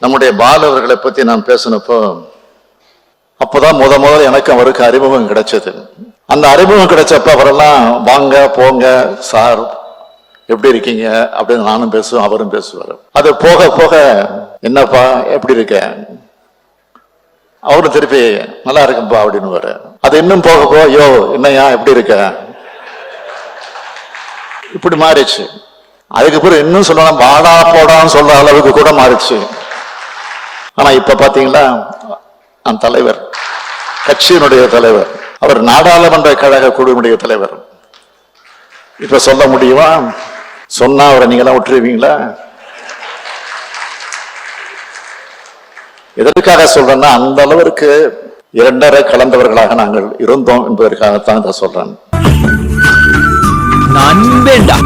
நம்முடைய பால் அவர்களை பத்தி நான் பேசினப்போ அப்போதான் முத முதல் எனக்கு அவருக்கு அறிமுகம் கிடைச்சது. அந்த அறிமுகம் கிடைச்சப்ப அவரெல்லாம் வாங்க போங்க சார் எப்படி இருக்கீங்க? அப்படின்னு நானும் பேசுவேன் அவரும் பேசுவார். அது போக போக என்னப்பா எப்படி இருக்க? அவரும் திருப்பி நல்லா இருக்கும்பா அப்படின்னு அது இன்னும் போக போக யோ என்னையா எப்படி இருக்க? இப்படி மாறிடுச்சு. அதுக்கப்புறம் இன்னும் சொல்லலாம் வாடா போடான்னு சொல்ற அளவுக்கு கூட மாறிடுச்சு. ஆனா இப்ப பாத்தீங்களா அந்த தலைவர் கட்சியினுடைய தலைவர் அவர் நாடாளுமன்ற கழக குழுவினுடைய தலைவர். இப்ப சொல்ல முடியுமா? சொன்னா அவரை நீங்களாம் விட்டுருவீங்களா? எதற்காக சொல்றேன்னா அந்த அளவிற்கு இரண்டரை கலந்தவர்களாக நாங்கள் இருந்தோம் என்பதற்காகத்தான் இதை சொல்றேன். நண்பேண்டா